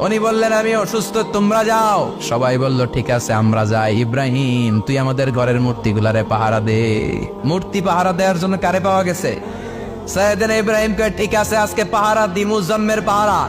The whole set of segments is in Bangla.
উনি বললেন, আমি অসুস্থ, তোমরা যাও। সবাই বলল, ঠিক আছে, আমরা যাই। ইব্রাহিম, তুই আমাদের ঘরের মূর্তিগুলারে পাহারা দে। মূর্তি পাহারা দেওয়ার জন্য কারে পাওয়া গেছে? সৈয়দিন ইব্রাহিমকে, ঠিক আছে, আজকে পাহারা দিমু, জন্মের পাহারা।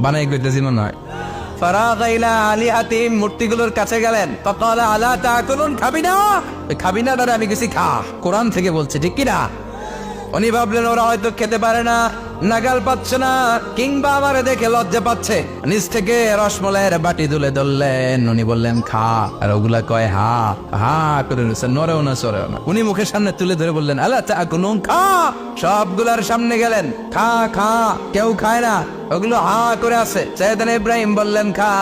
বানাই কইতেছি মনে হয়। মূর্তিগুলোর কাছে গেলেন। আলা তাকুলুন, খাবি না? আমি খা। থেকে ঠিক উনি ভাবলেন, ওরা হয়তো খেতে পারে না, নাগাল পাচ্ছে না, কিংবা আমারে দেখে লজ্জা পাচ্ছে। নিচ থেকে রসমলাইয়ের বাটি তুলে ধরলেন। উনি বললেন, খা। আর ওগুলা কয়, হা হা করে নরেও না, সরেও না। উনি মুখের সামনে তুলে ধরে বললেন আল্লাহ তা খা। সবগুলার সামনে গেলেন, খা খা, কেউ খায় না। ওগুলো হা করে আছে। সৈয়দান ইব্রাহিম বললেন, খা।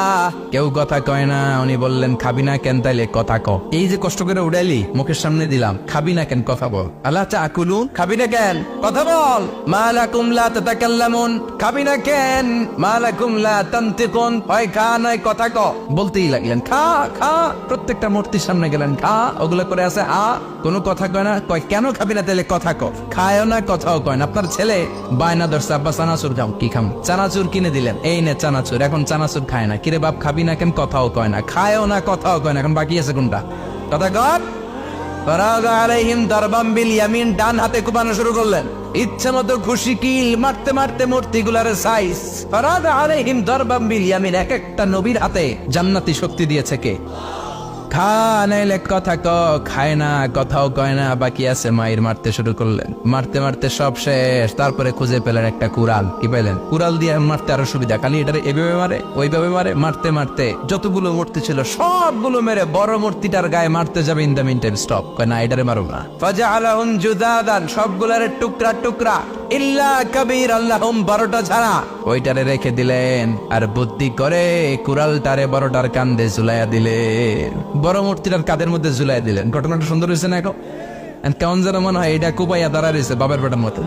কেউ কথা কয় না, উনি বললেন, খাবি না কেন তাইলে কথা ক। এই যে কষ্ট করে উড়াইলি, মুখের সামনে দিলাম, খাবি না কেন, কথা বল। আল্লাহ চা কুলুন? খাবি না কেন, কথা বল। মালাকুম লা তাতাকাল্লামুন। খাবি না কেন? মালাকুম লা তানতিকুন। হয়, খা, নয়, কথা ক। বলতেই লাগলেন, খা খা। প্রত্যেকটা মূর্তির সামনে গেলেন, খা। ওগুলো করে আছে আ কোনো কথা কয় না, কয়, কেন খাবি না তাইলে কথা ক? খায়ও না, কথাও কয় না। আপনার ছেলে? বায়না ধরছে, আব্বা চানাচুর যাও কি খাম? চানাচুর কিনে দিলেন। এই নে চানাচুর, এখন চানাচুর খায় না। কিরে বাপ, খাবি না কেন? কথাও কয় না। খায়ও না, কথাও কয় না। এখন বাকি আছে কোনটা? কথা কর। ইচ্ছে মতো খুশি কিল মারতে মারতে সাইজ নবীর হাতে জান্নাতি শক্তি দিয়েছে কে? খা, নাইলে কথা ক, খায় না, কথাও কয় না, বাকি আছে মায়ের মারতে শুরু করলেন। মারতে মারতে সব শেষ, তারপরে খুঁজে পেলেন একটা কুড়াল, কি পেলেন? কুড়াল দিয়ে মারতে আরও সুবিধা, খালি এটারে এভাবে মারে, ওইভাবে মারে, মারতে মারতে যতগুলো মূর্তি ছিল, সবগুলো মেরে বড় মূর্তিটার গায়ে মারতে যাবে in the mean time stop কয় না, এটারে মারো না। ফাজা আলাহুন জুদাদান সবগুলারে টুকরা টুকরা, ইল্লা কবির আল্লাহম বারোটা ছাড়া ওইটারে রেখে দিলেন, আর বুদ্ধি করে কুড়ালটারে বড়টার কান্দে ঝুলাইয়া দিলেন। বড় মূর্তিটার কাদের মধ্যে ঝুলাই দিলেন। ঘটনাটা সুন্দর হয়েছে না এখন? কেমন যেন মনে হয় এটা কুপাইয়া দাঁড়া রয়েছে বাবার বেটার মতো।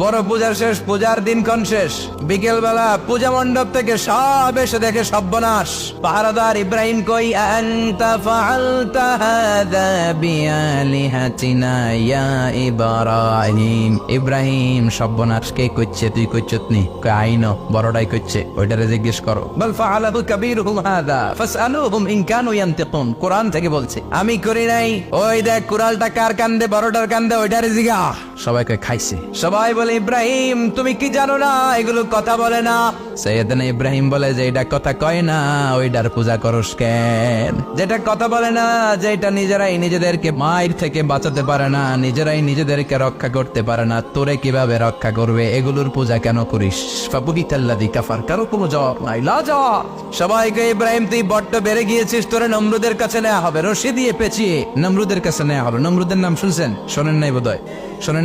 বড় পূজার শেষ, পূজার দিনক্ষণ শেষ। বিকেল বেলা পূজা মণ্ডপ থেকে সব এসে দেখে সর্বনাশ। পাহারাদার ইব্রাহিম কই, আনতা ফাআলতা হাদা বিআলিহাতিনা ইয়া ইব্রাহিম? ইব্রাহিম, সর্বনাশ, কে কইছে তুই কইছত নি? কই আইনো বড়টাই কইছে ওইটারে জিজ্ঞেস করো। বল, ফাআলাহু কাবীরুহুম হাদা ফাসআলুহুম ইন কানু ইয়ানতিকুন। কোরআন থেকে বলছে, আমি করি নাই, ওই দেখ কুরালটা কার কান্দে, বড়টার কান্দে, ওইটারে জিগা সবাই কই খাইছে। সবাই বলে ইব্রাহিম তুমি কি জানো না? এগুলো কথা বলে না। সৈয়দনা ইব্রাহিম বলে যে এটা কথা কয় না ওইটার পূজা করস কেন? যেটা কথা বলে না যে এটা নিজেরাই নিজেদেরকে মায়ের থেকে বাঁচাতে পারে না নিজেরাই নিজেদেরকে রক্ষা করতে পারে না তোরে কীভাবে রক্ষা করবে? এগুলোর পূজা কেন করিস? ফাবুহিতাল্লাদি কাফার কারও কোনো জবাব নাই। লা জবাব সবাইকে ইব্রাহিম তুই বড্ড বেড়ে গিয়েছিস তোরে নমরুদের কাছে নেওয়া হবে। রশি দিয়ে পেঁচিয়ে নমরুদের কাছে নেওয়া হবে। নমরুদের নাম শুনছেন? শোনেন নাই বোধহয়? শোনেন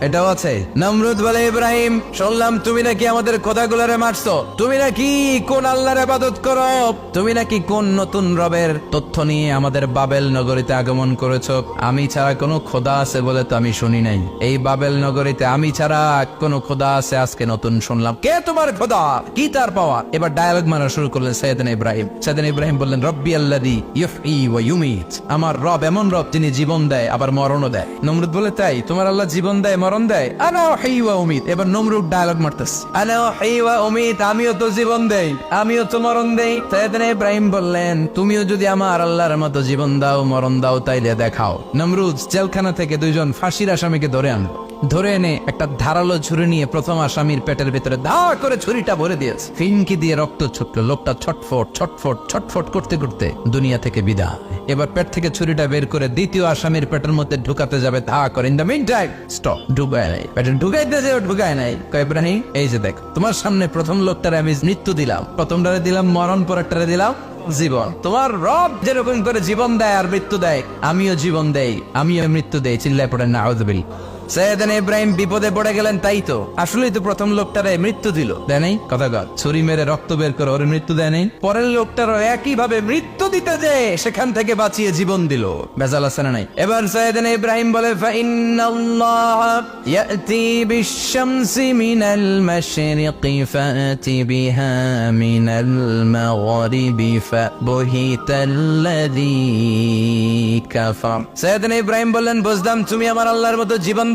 এটাও আছে। নমরুদ বলে, ইব্রাহিম, শুনলাম তুমি নাকি আমাদের খোদাগুলারে মারছো। তুমি নাকি কোন আল্লাহর আবাদত করো? তুমি নাকি কোন নতুন রবের তথ্য নিয়ে আমাদের বাবেল নগরীতে আগমন করেছ? আমি ছাড়া কোনো খোদা আছে বলে তো আমি শুনি নাই। এই বাবেল নগরীতে আমি ছাড়া কোনো খোদা আছে আজকে নতুন শুনলাম। কে তোমার খোদা? কি তার পাওয়া? এবার ডায়ালগ মারা শুরু করলেন সৈয়দিন ইব্রাহিম। সৈয়দিন ইব্রাহিম বললেন, রব্বি আল্লাদি ইউফই ওয়া ইউমিত। আমার রব এমন রব যিনি জীবন দেয়, আবার মরণও দেয়। নমরুদ বলে, তাই? তোমার আল্লাহ জীবন দেয় মরণ দেয়। আনা হেইওয়া অমিত এবার নমরুদ ডায়লগ মারতেস আনা হেইওয়া অমিত আমিও তো জীবন দেই। আমিও তো মরণ দেই। সৈয়দিন ইব্রাহিম বললেন, তুমিও যদি আমার আল্লাহর মতো জীবন দাও, মরণ দাও, তাইলে দেখাও। নমরুদ জেলখানা থেকে দুইজন ফাঁসির আসামিকে ধরে আনলো। ধরে এনে একটা ধারালো ছুরি নিয়ে প্রথম আসামির পেটের ভিতরে ধা করে ছুরিটা ভরে দিয়েছে। ফিনকি দিয়ে রক্ত ছুটলো লোকটা ছটফট ছটফট ছটফট করতে করতে দুনিয়া থেকে বিদায়। এবার পেট থেকে ছুরিটা বের করে দ্বিতীয় আসামির পেটের মধ্যে ঢুকাতে যাবে ধা করে। In the mean time stop ঢুকায় নাই। পেটে ঢুকাইতে যে ঢুকায় নাই। ইব্রাহিম, এই যে দেখ, তোমার সামনে প্রথম লোকটারে আমি মৃত্যু দিলাম। প্রথমটারে দিলাম, মরণ পরেরটারে দিলাম, জীবন। তোমার রব যেরকম করে জীবন দেয় আর মৃত্যু দেয়, আমিও জীবন দেই, আমিও মৃত্যু দেই। চিল্লায় পড়েন না আউজবিল সৈয়দান ইব্রাহিম বিপদে পড়ে গেলেন, তাই তো। আসলেই তো প্রথম লোকটারে মৃত্যু দিল। দেয় কথা কর। ছুরি মেরে রক্ত বের করে ওর মৃত্যু দেয় নাই? পরের লোকটারও একই ভাবে মৃত্যু দিতে যে সেখান থেকে বাঁচিয়ে জীবন দিল। বেজাল আছে না নাই? এবার সৈয়দান ইব্রাহিম বলে ইব্রাহিম বললেন, বুঝলাম তুমি আমার আল্লাহর মতো জীবন